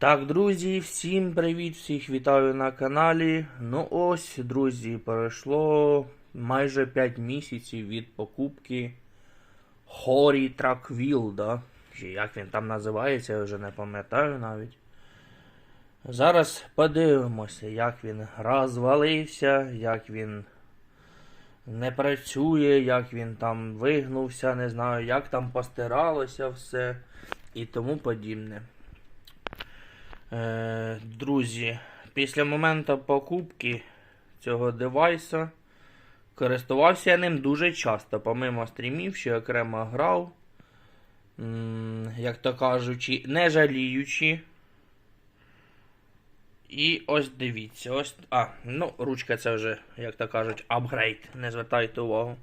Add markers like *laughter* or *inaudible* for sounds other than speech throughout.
Так, друзі, всім привіт, всіх вітаю на каналі. Ну ось, друзі, пройшло майже 5 місяців від покупки Хорі Траквіл, да? Чи як він там називається, я вже не пам'ятаю навіть. Зараз подивимося, як він розвалився, як він не працює, як він там вигнувся, не знаю, як там постиралося все і тому подібне. Е, друзі, після моменту покупки цього девайса користувався я ним дуже часто, помимо стрімів, ще окремо грав. Як то кажучи, не жаліючи. І ось дивіться, ось. А, ну, ручка це вже, як то кажуть, апгрейд. Не звертайте увагу.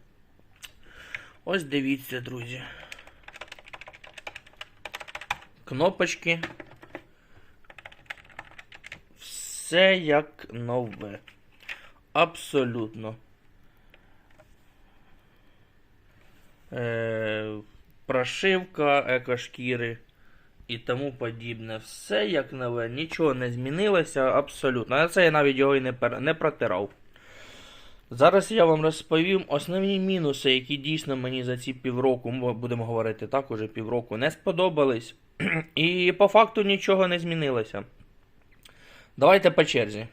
Ось дивіться, друзі. Кнопочки. Все як нове. Абсолютно. Е, прошивка екошкіри і тому подібне. Все як нове, нічого не змінилося абсолютно. А це я навіть його і не, пер... не протирав. Зараз я вам розповім основні мінуси, які дійсно мені за ці півроку, ми будемо говорити так, уже півроку, не сподобались. *clears throat* І по факту нічого не змінилося. Давайте по черзі.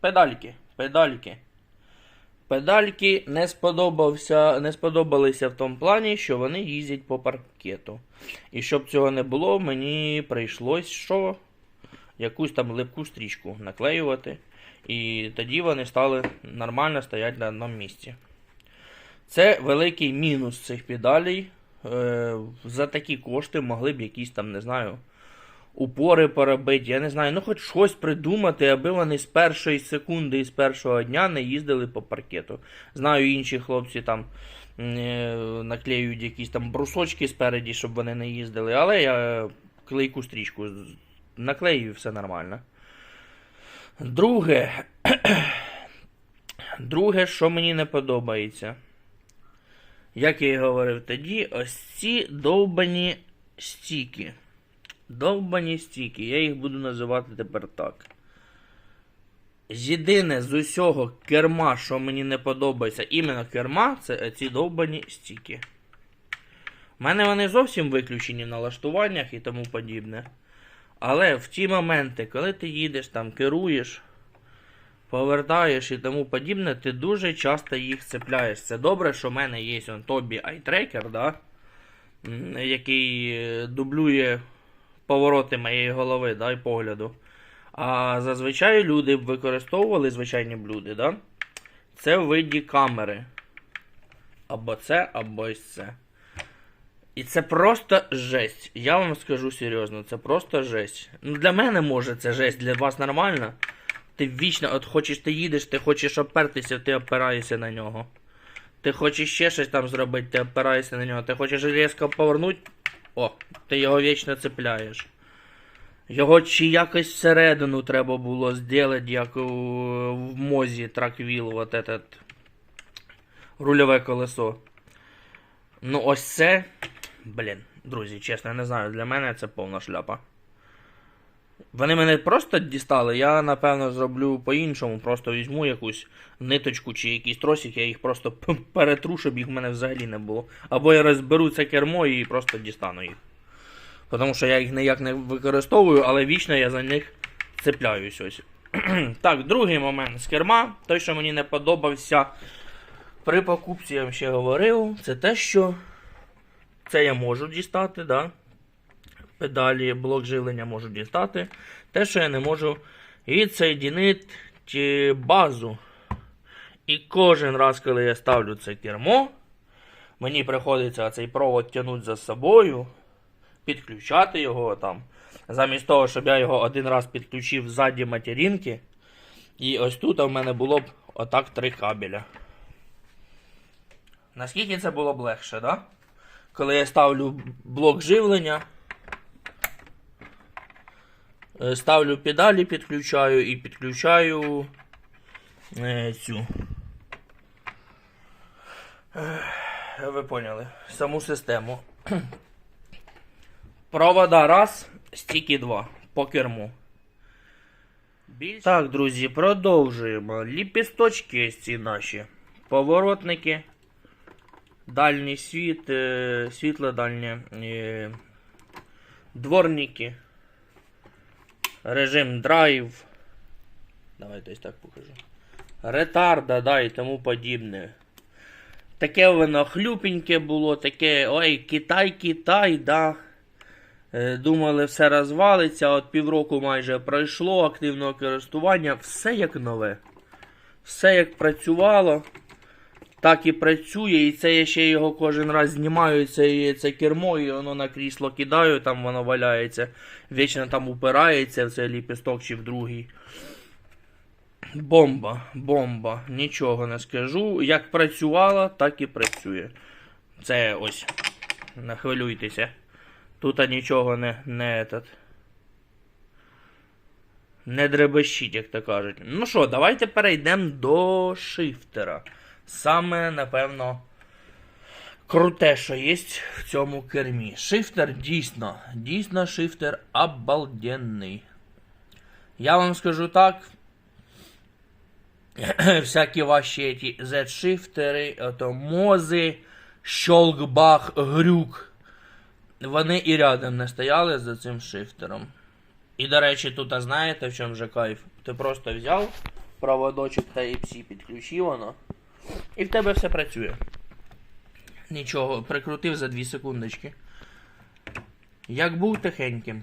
Педальки. Педальки. Педальки не, сподобався, не сподобалися в тому плані, що вони їздять по паркету. І щоб цього не було, мені прийшлось що? Якусь там липку стрічку наклеювати. І тоді вони стали нормально стояти на одному місці. Це великий мінус цих педалей. Е, за такі кошти могли б якісь там, не знаю, упори поробити, я не знаю, ну хоч щось придумати, аби вони з першої секунди і з першого дня не їздили по паркету. Знаю, інші хлопці там е, наклеюють якісь там брусочки спереді, щоб вони не їздили, але я клейку стрічку наклею і все нормально. Друге, *clears throat* друге, що мені не подобається. Як я і говорив тоді, ось ці довбані стіки. Довбані стіки, я їх буду називати тепер так. Єдине з усього керма, що мені не подобається, іменно керма, це ці довбані стіки. У мене вони зовсім виключені в налаштуваннях і тому подібне. Але в ті моменти, коли ти їдеш там, керуєш, повертаєш і тому подібне, ти дуже часто їх цепляєш. Це добре, що в мене є Тобі iTracker, да? який е, дублює повороти моєї голови да, і погляду. А зазвичай люди б використовували звичайні блюди, да? це в виді камери. Або це, або ось це. І це просто жесть. Я вам скажу серйозно, це просто жесть. Ну, для мене може це жесть, для вас нормально. Ти вічно, от хочеш ти їдеш, ти хочеш опертися, ти опираєшся на нього. Ти хочеш ще щось там зробити, ти опираєшся на нього. Ти хочеш різко повернути, о, ти його вічно цепляєш. Його чи якось всередину треба було зробити, як у, в мозі траквіл, от этот рульове колесо. Ну, ось це. Блін, друзі, чесно, я не знаю, для мене це повна шляпа. Вони мене просто дістали, я напевно зроблю по-іншому. Просто візьму якусь ниточку чи якийсь тросик, я їх просто перетру, щоб їх в мене взагалі не було. Або я розберу це кермо і просто дістану їх. Тому що я їх ніяк не використовую, але вічно я за них цепляюсь ось. *clears throat* так, другий момент з керма, той, що мені не подобався при покупці, я вам ще говорив, це те, що це я можу дістати, да? Педалі, блок живлення можу дістати. Те, що я не можу відсоєдінити базу. І кожен раз, коли я ставлю це кермо, мені приходиться цей провод тягнути за собою, підключати його там. Замість того, щоб я його один раз підключив ззаді материнки. І ось тут у мене було б отак три кабеля. Наскільки це було б легше, да? Коли я ставлю блок живлення, ставлю педалі, підключаю і підключаю е, цю. Е, Ви поняли, саму систему. *clears throat* Провода раз, стіки два. по керму. Так, друзі, продовжуємо. Ліпісточки ці наші. Поворотники. Дальній світ, е, світло дальнє. Е, дворники. Режим драйв. Давайте ось так покажу. Ретарда, да, і тому подібне. Таке воно хлюпеньке було, таке. Ой, Китай, Китай, да. Е, Думали, все розвалиться, от півроку майже пройшло активного користування, все як нове. Все як працювало, так і працює. І це я ще його кожен раз знімаю, це, це кермо, і воно на крісло кидаю, там воно валяється, вічно там упирається в цей ліпісток чи в другий. Бомба, бомба, нічого не скажу. Як працювала, так і працює. Це ось. Не хвилюйтеся. Тут нічого не, не этот. Не дребещить, як то кажуть. Ну що, давайте перейдемо до шифтера. Саме, напевно, круте, що є в цьому кермі. Шифтер дійсно, дійсно шифтер обалденний. Я вам скажу так. *clears throat* Всякі ваші ті Z-шифтери, мози, щолк-бах, грюк. Вони і рядом не стояли за цим шифтером. І, до речі, тут, знаєте, в чому же кайф? Ти просто взяв проводочок Type-C, підключив воно, і в тебе все працює. Нічого, прикрутив за 2 секундочки. Як був тихеньким.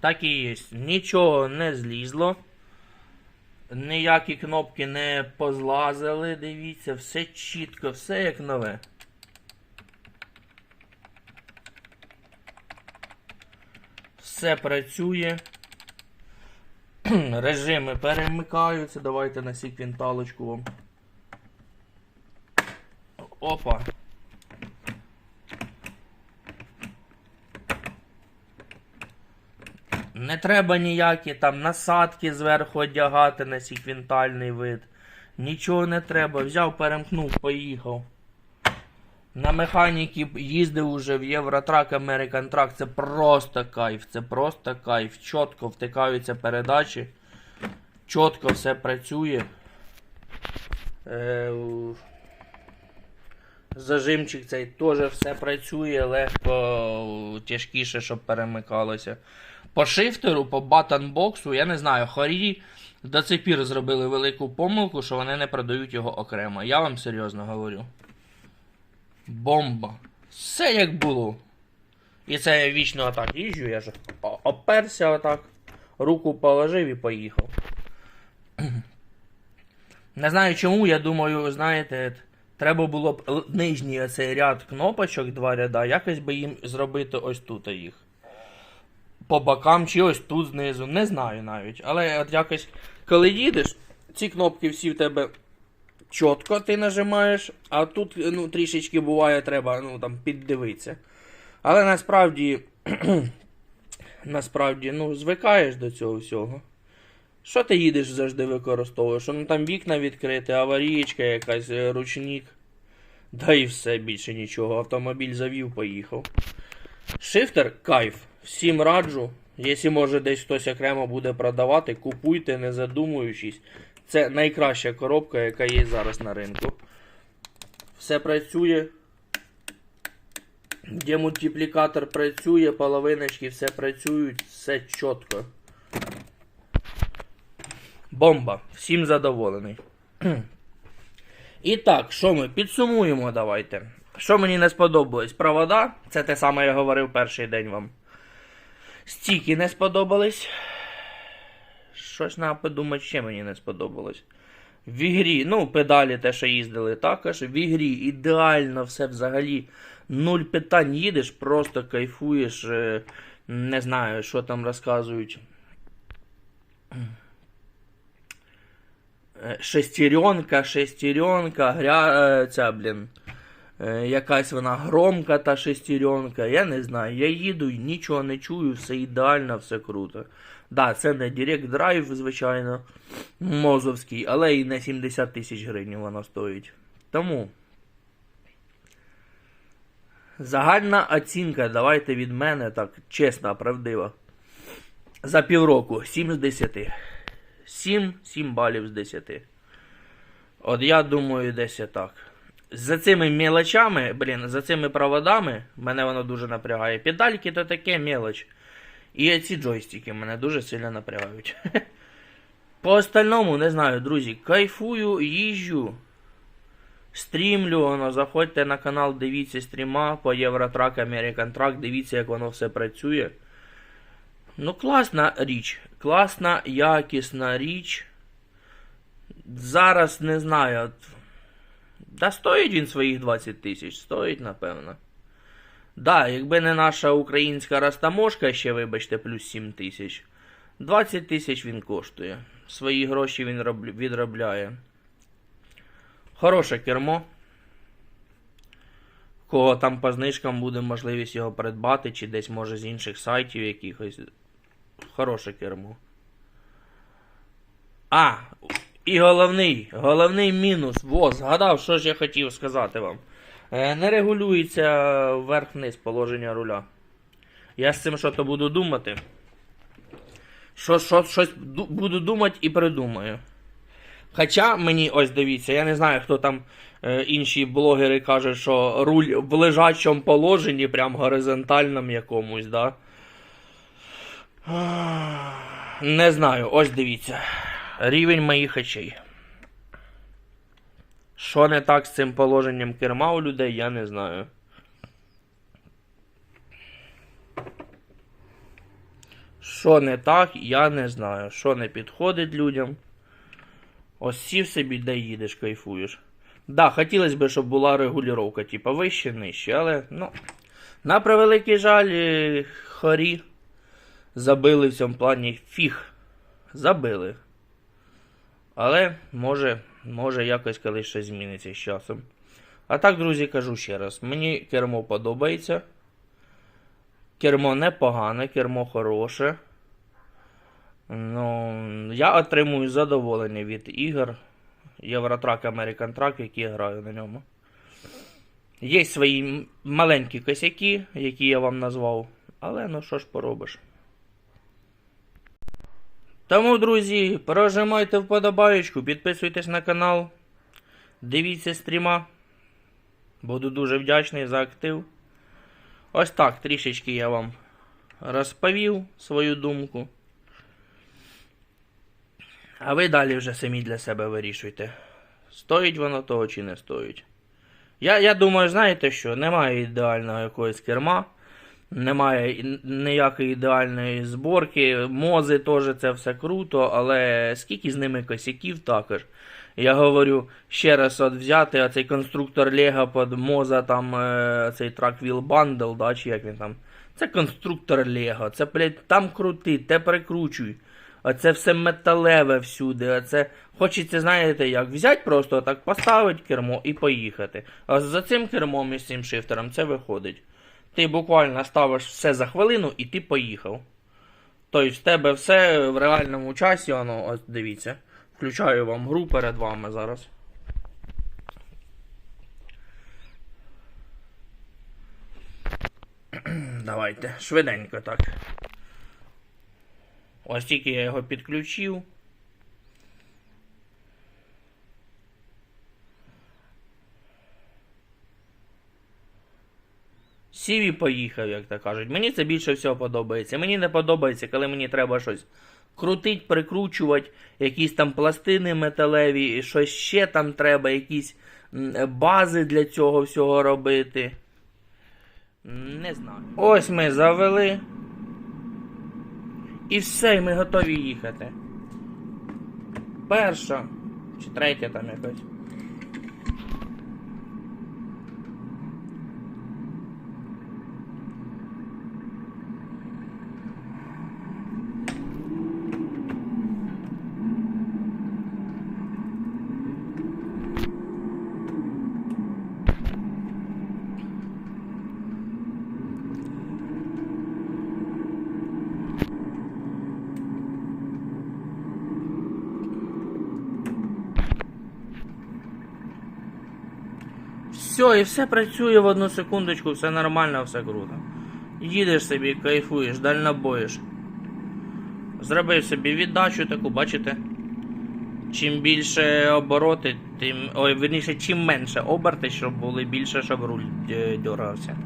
Так і є. Нічого не злізло. Ніякі кнопки не позлазили, дивіться, все чітко, все як нове. Все працює. *clears throat* Режими перемикаються. Давайте на секвінталочку вам. Опа. Не треба ніякі там насадки зверху одягати на секвінтальний вид. Нічого не треба. Взяв, перемкнув, поїхав. На механіки їздив уже в Євротрак, American Truck. Це просто кайф. Це просто кайф. Чітко втикаються передачі. Чітко все працює. Е, Зажимчик цей теж все працює, легко, тяжкіше, щоб перемикалося. По шифтеру, по батонбоксу, я не знаю, хорі до цих пір зробили велику помилку, що вони не продають його окремо. Я вам серйозно говорю. Бомба. Все як було. І це я вічно отак їжджу, я ж оперся отак, руку положив і поїхав. *clears throat* Не знаю чому, я думаю, знаєте, треба було б нижній оцей ряд кнопочок, два ряда, якось би їм зробити ось тут їх. По бокам чи ось тут знизу, не знаю навіть. Але от якось, коли їдеш, ці кнопки всі в тебе чітко ти нажимаєш, а тут ну, трішечки буває, треба ну, там, піддивитися. Але насправді, *clears throat* насправді, ну, звикаєш до цього всього. Що ти їдеш завжди використовуєш? Ну там вікна відкрити, аварієчка якась, е, ручник. Да і все, більше нічого. Автомобіль завів, поїхав. Шифтер кайф. Всім раджу. Якщо може десь хтось окремо буде продавати, купуйте, не задумуючись. Це найкраща коробка, яка є зараз на ринку. Все працює. Демультиплікатор працює, половиночки все працюють, все чітко. Бомба. Всім задоволений. І так, що ми підсумуємо давайте. Що мені не сподобалось? Провода, це те саме я говорив перший день вам. Стіки не сподобались. Щось треба подумати, ще мені не сподобалось. В ігрі, ну, педалі те, що їздили, також. В ігрі ідеально все взагалі. Нуль питань їдеш, просто кайфуєш. е, Не знаю, що там розказують. Е, Шестеренка, шестеренка, гря... е, ця, блін. Якась вона громка та шестеренка. Я не знаю. Я їду нічого не чую, все ідеально, все круто. Да, це не Direct Drive, звичайно, мозовський, але і не 70 тисяч гривень воно стоїть. Тому. Загальна оцінка, давайте від мене, так, чесна, правдива. За півроку 7 з 10. 7, 7 балів з 10. От я думаю, десь так. За цими мелочами, блін, за цими проводами, мене воно дуже напрягає. Педальки то таке мелоч. І ці джойстики мене дуже сильно напрягають. *laughs* По остальному, не знаю, друзі, кайфую, їжджу. Стрімлю, воно, заходьте на канал, дивіться стріма по Євротрак, American Track, дивіться, як воно все працює. Ну, класна річ. Класна, якісна річ. Зараз не знаю. От... Да стоїть він своїх 20 тисяч, стоїть, напевно. Да, якби не наша українська растаможка, ще, вибачте, плюс 7 тисяч. 20 тисяч він коштує. Свої гроші він відробляє. Хороше кермо. Кого там по знижкам буде можливість його придбати, чи десь може з інших сайтів якихось. Хороше кермо. А, і головний, головний мінус. Во, згадав, що ж я хотів сказати вам. Е, не регулюється вверх-вниз положення руля. Я з цим що-то буду думати. Що, що, щось буду думати і придумаю. Хоча мені, ось дивіться, я не знаю, хто там е, інші блогери кажуть, що руль в лежачому положенні, прям горизонтальному якомусь, да? Не знаю, ось дивіться. Рівень моїх очей. Що не так з цим положенням керма у людей, я не знаю. Що не так, я не знаю. Що не підходить людям. Ось сів собі, де їдеш, кайфуєш. Да, хотілося б, щоб була регулювання, типа вище, нижче, але ну. На превеликий жаль, е, хорі забили в цьому плані фіг. Забили. Але може, може якось колись щось зміниться з часом. А так, друзі, кажу ще раз, мені кермо подобається. Кермо непогане, кермо хороше. Ну, я отримую задоволення від ігор Євротрак American Track, які я граю на ньому. Є свої маленькі косяки, які я вам назвав. Але ну що ж поробиш. Тому, друзі, прожимайте вподобаєчку, підписуйтесь на канал, дивіться стріма. Буду дуже вдячний за актив. Ось так трішечки я вам розповів свою думку. А ви далі вже самі для себе вирішуйте, стоїть воно того чи не стоїть. Я, я думаю, знаєте що, немає ідеального якогось керма, немає ніякої ідеальної зборки. Мози теж це все круто, але скільки з ними косяків також. Я говорю, ще раз от взяти оцей конструктор Лего під Моза, там е, цей Wheel Bundle, да, чи як він там. Це конструктор Лего, це, блядь, там крути, те прикручуй. Оце все металеве всюди. Оце хочеться, знаєте, як взяти просто так, поставити кермо і поїхати. А за цим кермом і з цим шифтером це виходить. Ти буквально ставиш все за хвилину і ти поїхав. Тобто в тебе все в реальному часі, воно, ось дивіться. Включаю вам гру перед вами зараз. *clears throat* Давайте, швиденько так. Ось тільки я його підключив. Сів і поїхав, як то кажуть. Мені це більше всього подобається. Мені не подобається, коли мені треба щось крутить, прикручувати, якісь там пластини металеві, щось ще там треба, якісь бази для цього всього робити. Не знаю. Ось ми завели. І все, і ми готові їхати. Перша. Чи третя там якась. Все, і все працює в одну секундочку, все нормально, все круто. Їдеш собі, кайфуєш, дальнобоїш. Зробив собі віддачу таку, бачите? Чим більше обороти, тим. Ой, верніше, чим менше оберти, щоб були більше, щоб руль е, дьорався.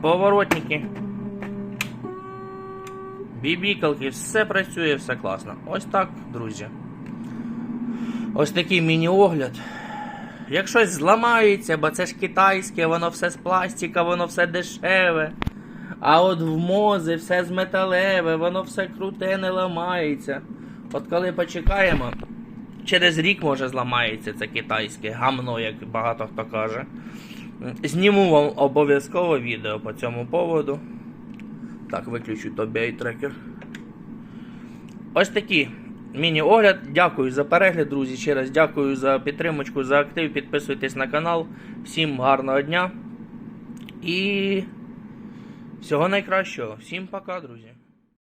Поворотники. Бібікалки, все працює, все класно. Ось так, друзі. Ось такий міні-огляд. Як щось зламається, бо це ж китайське, воно все з пластика, воно все дешеве. А от в мози все з металеве, воно все круте, не ламається. От коли почекаємо, через рік може зламається це китайське гамно, як багато хто каже. Зніму вам обов'язково відео по цьому поводу. Так, виключу тобі трекер. Ось такі міні-огляд. Дякую за перегляд, друзі. Ще раз дякую за підтримочку, за актив. Підписуйтесь на канал. Всім гарного дня. І всього найкращого. Всім пока, друзі.